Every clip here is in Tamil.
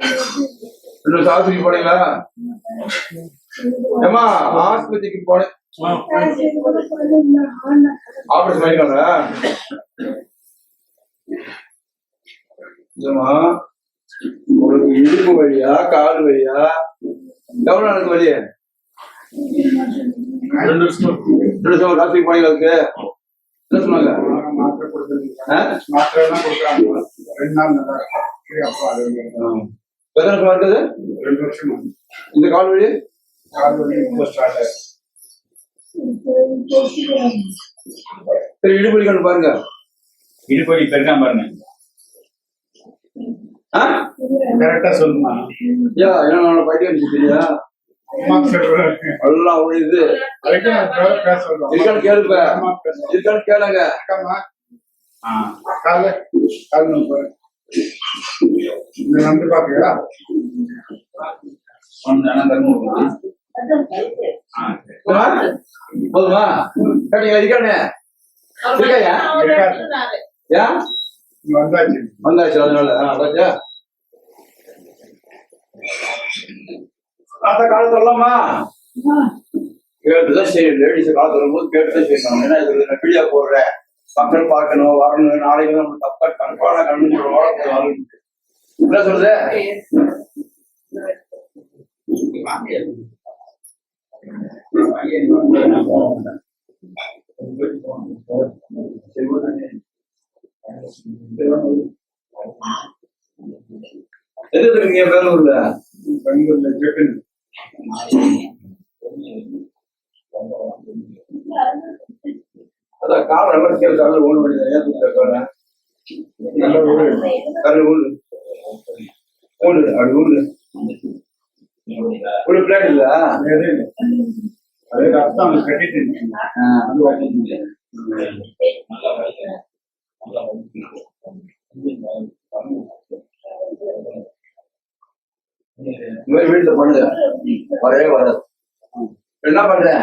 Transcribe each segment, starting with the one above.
வருஷம் ஆஸ்பத்திரிக்கு போனீங்களா? ஏமா ஆஸ்பத்திரிக்கு போனேன் ஆபரேஷன் பண்ணிருக்காங்க இல்லம்மா உங்களுக்கு இடுப்பு வழியா கால் வழியா எவ்வளவு நடக்கு வழி ரெண்டு வருஷம். ரெண்டு வருஷம் ஆஸ்பத்திரிக்கு போனீங்களா அதுக்கு? என்ன சொன்னாங்க? மாத்திரை கொடுத்துருக்கீங்க ஆ? மாத்திரை எல்லாம் கொடுக்குறாங்க. ரெண்டு நாள் நல்லா எத்தனை வருஷம் இருக்குது ரெண்டு வருஷம் இந்த கால் வழி கால் ஸ்டார்ட் சரி இடுப்பு வலிக்கணும் பாருங்க இடுப்படி பெருக்காம பாருங்க கரெக்டா சொல்லுமா என்ன பைத்தியம் அடிச்சுட்டியா அம்மா சொல்றேன் எல்லாம் நான் சொல்றேன் இருக்கான்னு பேசுறேன் இருக்கான்னு கேளுங்க அக்காம்மா பாத்தீங்களா போதுமா? இருக்கானே இருக்காயா ஏன் வந்தாச்சு வந்தாச்சு அதனால ஆ அந்த காலத்துல எல்லாமா கேட்டுதான் லேடிஸ் காலத்துல கேட்டுதான் செய்யணும் ஏன்னா இதுல நான் வீடியோ போடுறேன் மக்கள் பார்க்கணும் வரணும். நாளைக்கு நம்ம தப்பா கண்பான கண்ணு வாழக்கூடாது என்ன சொல்றது எது இருக்கீங்க வேலூர்ல பெங்களூர்ல காலம் நல்லா கேள்வி கரல் ஓடு பண்ணி ஏன் தூக்கிட்டு நல்ல ஊரு. கரல் ஊடு ஊடு அப்படி ஊடு ஒரு பிளாட் இல்ல? அர்த்தம் அவங்க கட்டிட்டு அது வாங்கிட்டு இந்த மாதிரி வீட்டுல பண்ணுங்க. வரவே வராது என்ன பண்றேன்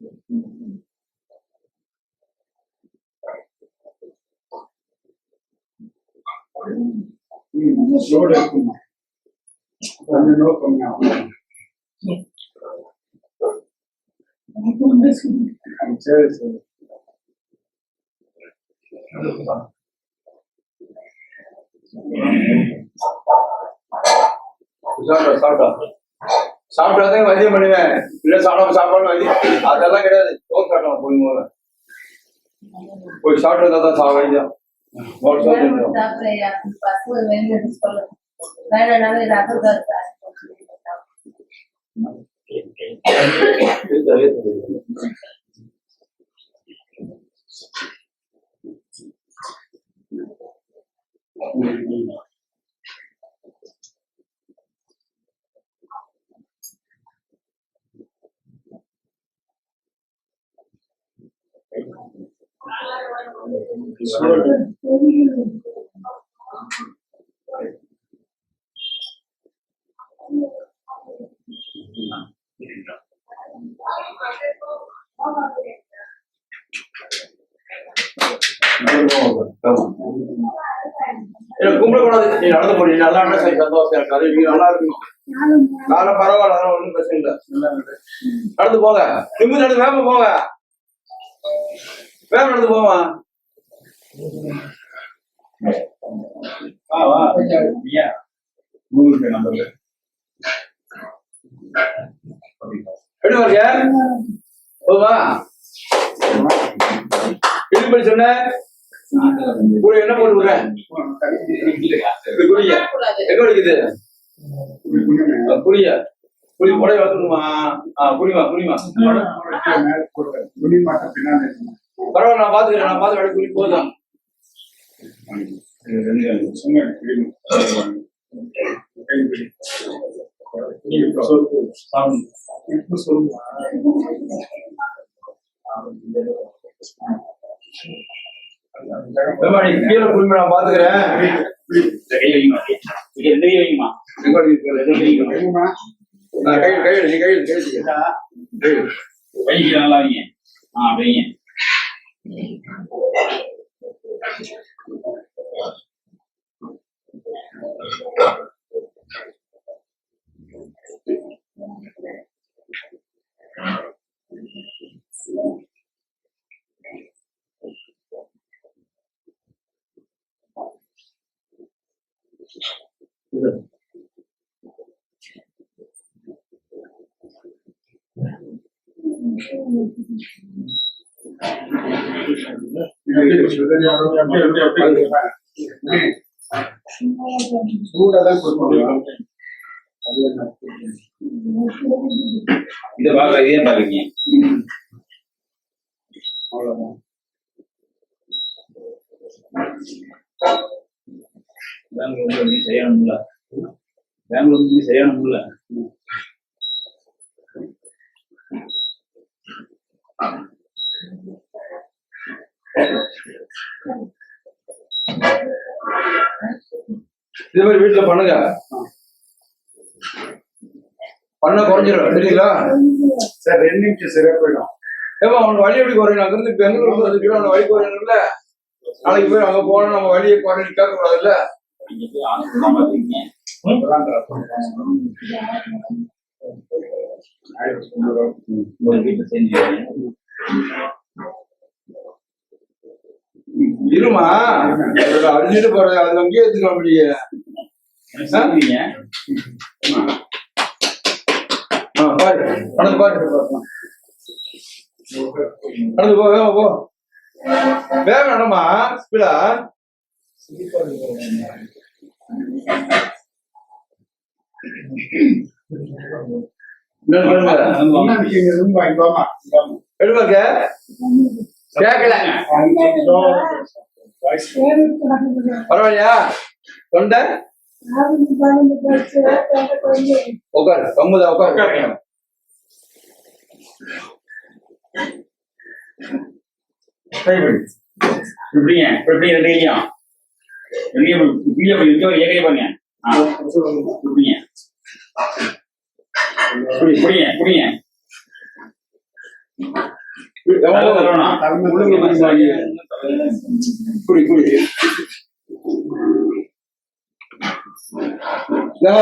சூடுக்குள்ள உட்காரணும் அது பேசுறது இங்க இங்க யாரு போக சொன்னாங்க அவன் கூட்டத்துல லோடு இருக்குமா கொஞ்சம் நோ கம்மியாகும் சரி சரி சாப்பிட்டா சாப்பிட்டா சாப்பிட்டாதான் வஜியம் பண்ணுவேன் இல்ல சாப்பிடாம சாப்பாடு வஜி அதெல்லாம் கிடையாது சோறு காட்டலாம் போய் மூலம் போய் சாப்பிட்டு வந்தா தான் சாப்பிட வேண்டியதான் Thank you. நடந்து முடியும் நல்லா சந்தோஷம் இருக்காது. நீங்க நல்லா இருக்கணும். நானும் பரவாயில்ல. அதெல்லாம் ஒன்றும் பிரச்சனை இல்லை. நடந்து. போங்க. நிம்மதி நடந்து வேகமா போங்க. வேகம் நடந்து போவான் ஆ, வா. கூகுள் பே நம்பர் எப்படி வரீங்க போதுமா இது பண்ணி சொன்னேன் கூட என்ன போட்டு விடுறேன் இது குடிங்க எங்க வலிக்குது அஹ் குடிங்க குடி புடைய வளர்த்துணுமா ஆ குடிமா குடிமா பரவாயில்ல நான் பாத்துக்கிறேன் நான் பாத்து குடி போதும் கீழே குடிமா நான் பாத்துக்கிறேன் எங்க வலிக்குது எங்க வலிக்குது? ஆ, கை கை எடு, நீ இதே பாருங்க. அவ்வளவுதான் பெங்களூர் சரியான முல்ல பெங்களூர் வந்து சரியான முல்ல இதே மாதிரி வீட்டுல பண்ணுங்க. பண்ண குறைஞ்சிடும் சரிங்களா சார் ரெண்டு நிமிஷம் சரியா போயிடும் ஏமா அவனுக்கு வழி எப்படி குறையும்? அங்க இருந்து பெங்களூர் வந்து அவனுக்கு வழி குறையணும்ல. நாளைக்கு போய் அங்க போனா நம்ம வழியை குறைஞ்சு கேட்க கூடாதுல்ல போய் இருமா? அடிச்சுட்டு போறது அது அங்கேயே எடுத்துக்க ஆ, பாரு. நடந்து பாரு. நடந்து போ வேகமா போ. நடமா? ஸ்பீடா. என்ன நீங்க பரவாயில்லையா? தொண்டை? உட்காரு கம்முதா உட்காரு. இப்படிங்க இப்படி ரெண்டு கையும் இப்படியே இருக்க ஏகைய பாருங்க இப்படிங்க இப்படி இப்படிங்க இப்படிங்க குடி குடி ஆ.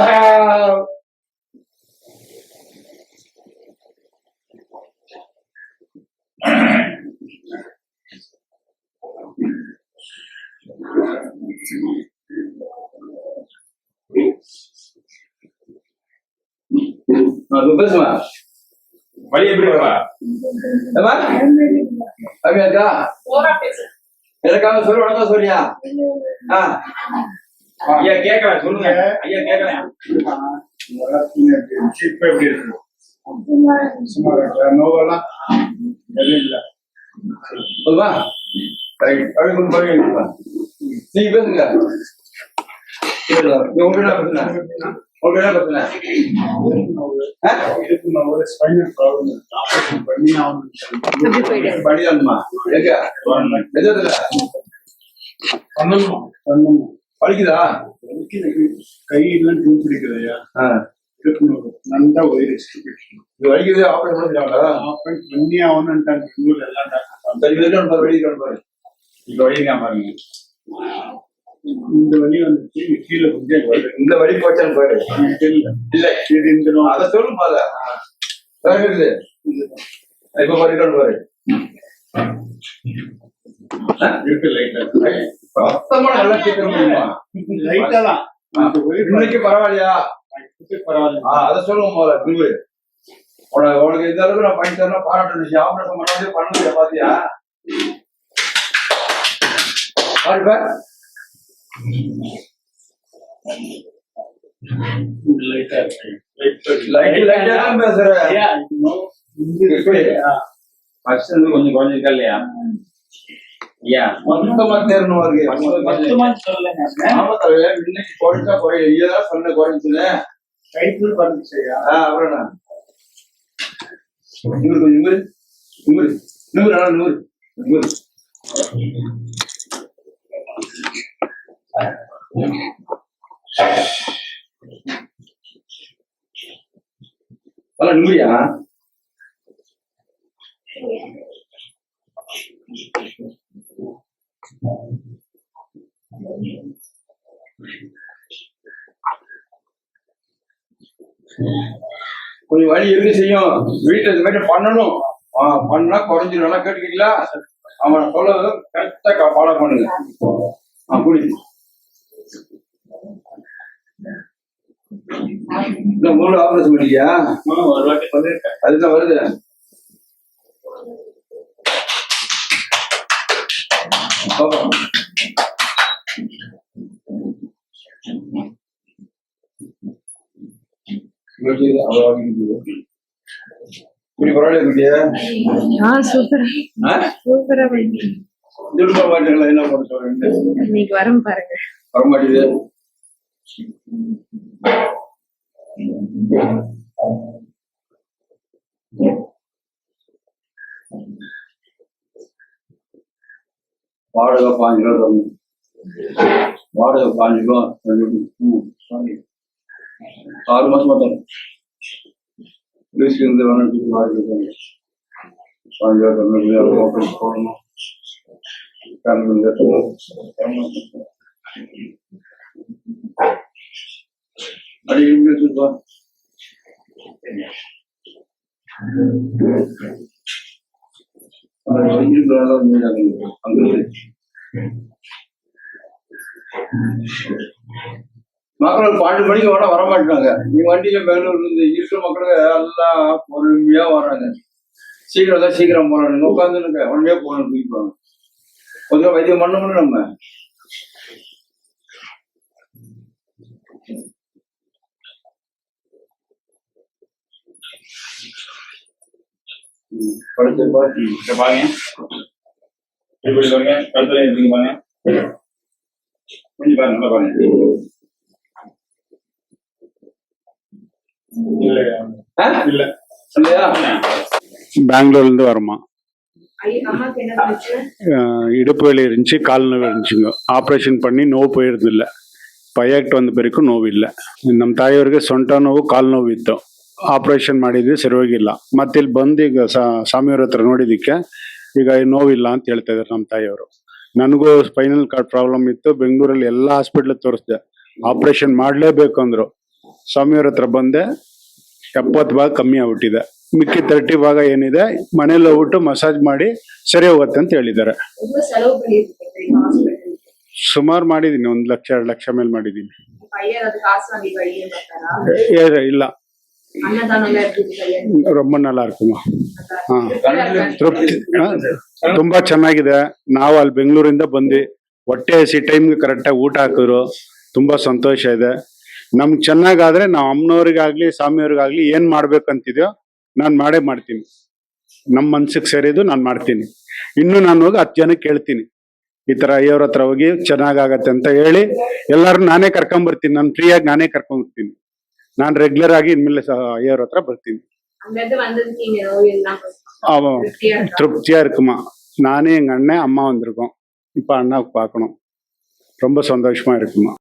அது பேசுமா வழி எப்படி இருப்பா ஏம்மா? எனக்காக சொல்லி வணக்கம் சொல்லியா ஆ. ஐயா கேட்கல சொல்லுங்க. ஐயா கேட்கல இப்ப எப்படி இருக்கு சுமார் நோவெல்லாம் எதுவும் இல்ல நீங்க பேசுங்க. உங்க என்ன பிரச்சனை உங்க என்ன பிரச்சனை ஆ? இதுக்கு நான் ஒரு ஸ்பைனல் ப்ராப்ளம் ஆபரேஷன் பண்ணி ஆகணும் எங்க எதிர்த்துல பண்ணணும் பண்ணணும் படிக்குதா? கையெல்லாம் டூ பிடிக்குதையா ஆ. இருக்கணும் நல்லா எக்ஸ்டிபியூஷன் இது வலிக்குது ஆபரேஷன் பண்ணிருக்காங்களா ஆப்ரேட் பண்ணி ஆகணும்ட்டாங்க ஊர்ல எல்லாம் டாக்டர் வெளியே பாரு வெளியே பாரு. இப்ப வழி இருக்கா பாருங்க. இந்த வழி வந்துச்சு கீழே கொஞ்சம் இந்த வழி போச்சான்னு பாரு. இல்ல இல்ல. இது இந்த அத சொல்லும் பாரு இருக்குது இப்ப இருக்கணும் பாரு. இருக்கு லைட்டா மொத்தமா நல்லா சீக்கிரம் லைட்டா தான். இன்னைக்கு பரவாயில்லையா? பரவாயில்ல. ஆ, அதை சொல்லுங்க போல குரு உனக்கு உனக்கு இந்த அளவுக்கு நான் பண்ணி தரேன் பாராட்டு ஆபரேஷன் பண்ணாதே பண்ணலையா பாத்தியா? கொஞ்சம் குறைஞ்சிருக்கா இல்லையா மொத்தமா தலைவர் இன்னைக்கு குறைச்சா குறையும் நீதான் சொன்ன ஐயா. ஆ, அப்புறம் என்ன? நூறு கொஞ்சம் நூறு நூறு நூறு ஆனா நூறு நூறு அதான் ya. கொஞ்சம் வழி இருந்து செய்யும். வீட்டுல இந்த மாதிரி பண்ணணும். பண்ணா குறைஞ்சிடும் நல்லா கேட்டுக்கீங்களா அவன் சொல்ல கரெக்டா ஃபாலோ பண்ணுங்க. ஆ இந்த மூணு ஆபரேஷன் பண்ணியா ஒரு வாட்டி பண்ணிருக்கேன். அதுதான் வருது. இப்படி பரவாயில்ல ஆ சூப்பரா. மாட்டீங்களா என்ன பண்ண சொல்றீங்க இன்னைக்கு வரும் பாருங்க. வர மாட்டேங்குது. வாடகை பாஞ்சு ரூபா தரணும் வாடகை பாஞ்சு ரூபா ம், sorry. ஆறு மாசமா தரணும் லீஸ்க்கு இருந்து வேணும் வாடகை தரணும் பாஞ்சு ரூபா தரணும் ஆஃபீஸ் போகணும் ஃபேமிலி வந்து தரணும் அடி இங்க சுத்தா மக்கள் பன்னெண்டு மணிக்கு வேணா வர மாட்டாங்க நீ வண்டியில பெங்களூர்ல இருந்து இருக்கிற மக்களுக்கு எல்லாம் பொறுமையா வர்றாங்க சீக்கிரம் தான் சீக்கிரம் போறாங்க உட்காந்துருக்க உடனே போகணும் தூக்கிப்பாங்க கொஞ்சம் வைத்தியம் பண்ணணும்னு நம்ம பெங்களூர்ல இருந்து வருமா? இடுப்பு வலி இருந்துச்சு கால் நோய் இருந்துச்சுங்க. ஆப்ரேஷன் பண்ணி நோவு போயிருந்தில்ல பையாக்ட் வந்த பிறகு நோவு இல்லை. நம்ம தாயவருக்கு சொண்டா நோவு கால் நோவு வித்தோம். ಆಪರೇಷನ್ ಮಾಡಿದ್ವಿ ಸರಿ ಹೋಗಿಲ್ಲ ಮತ್ತೆ ಬಂದು ಈಗ ಸ್ವಾಮಿಯವ್ರ ಹತ್ರ ನೋಡಿದಕ್ಕೆ ಈಗ ನೋವಿಲ್ಲ ಅಂತ ಹೇಳ್ತಾ ಇದಾರೆ ನಮ್ಮ ತಾಯಿಯವರು. ನನಗೂ ಸ್ಪೈನಲ್ ಕಾರ್ಡ್ ಪ್ರಾಬ್ಲಮ್ ಇತ್ತು ಬೆಂಗಳೂರಲ್ಲಿ ಎಲ್ಲ ಹಾಸ್ಪಿಟ್ಲ್ ತೋರಿಸ್ದೆ. ಆಪರೇಷನ್ ಮಾಡಲೇಬೇಕು ಅಂದ್ರು. ಸ್ವಾಮಿಯವ್ರ ಹತ್ರ ಬಂದೆ ಎಪ್ಪತ್ತು ಭಾಗ ಕಮ್ಮಿ ಆಗ್ಬಿಟ್ಟಿದೆ. ಮಿಕ್ಕಿ ತರ್ಟಿ ಭಾಗ ಏನಿದೆ ಮನೇಲಿ ಹೋಗ್ಬಿಟ್ಟು ಮಸಾಜ್ ಮಾಡಿ ಸರಿ ಹೋಗುತ್ತೆ ಅಂತ ಹೇಳಿದ್ದಾರೆ. ಸುಮಾರು ಮಾಡಿದ್ದೀನಿ ಒಂದು ಲಕ್ಷ ಎರಡು ಲಕ್ಷ ಮೇಲೆ ಮಾಡಿದೀನಿ ಇಲ್ಲ. அன்னதானம் எல்லாம் இருக்குது பையன் ರೊಮ್ಮ நல்லா இருக்குமா ಹಾ திருப்தியா ತೃಪ್ತಿ ಹಾ, ತುಂಬಾ ಚೆನ್ನಾಗಿದೆ ನಾವು ಅಲ್ಲಿ ಬೆಂಗಳೂರಿಂದ ಬಂದು ಹೊಟ್ಟೆ ಹಸಿ ಟೈಮ್ಗೆ ಕರೆಕ್ಟಾಗಿ ಊಟ ಹಾಕಿದ್ರು ತುಂಬಾ ಸಂತೋಷ ಇದೆ ನಮ್ಗೆ ಚೆನ್ನಾಗಾದ್ರೆ ನಾವು ಅಮ್ಮನವ್ರಿಗಾಗ್ಲಿ ಸ್ವಾಮಿಯವ್ರಿಗಾಗ್ಲಿ ಏನ್ ಮಾಡ್ಬೇಕಂತಿದ್ಯೋ ನಾನ್ ಮಾಡೇ ಮಾಡ್ತೀನಿ ನಮ್ಮ ಮನ್ಸಿಗೆ ಸೇರಿದ್ದು ನಾನು ಮಾಡ್ತೀನಿ ಇನ್ನು ನಾನು ಹೋಗಿ ಹತ್ತು ಜನಕ್ಕೆ ಹೇಳ್ತೀನಿ ಈ ತರ ಅಯ್ಯವ್ರ ಹತ್ರ ಹೋಗಿ ಚೆನ್ನಾಗಾಗತ್ತೆ ಅಂತ ಹೇಳಿ ಎಲ್ಲಾರು ನಾನೇ ಕರ್ಕೊಂಬರ್ತೀನಿ ನಾನು ಫ್ರೀಯಾಗಿ ನಾನೇ ಕರ್ಕೊಂಬರ್ತೀನಿ ನಾನು ರೆಗ್ಯುಲರ್ ಆಗಿ ಇನ್ಮೇಲೆ ಸ- ಅಯ್ಯವ್ರ ಹತ್ರ ಬರ್ತೀನಿ அங்க இருந்து வந்ததுக்கு இங்க நோய் எல்லாம் அவன் திருப்தியா இருக்கா திருப்தியா இருக்குமா நானே எங்க அண்ணன் அம்மா வந்திருக்கோம் இப்ப அண்ணாவுக்கு பார்க்கணும் ரொம்ப சந்தோஷமா இருக்குமா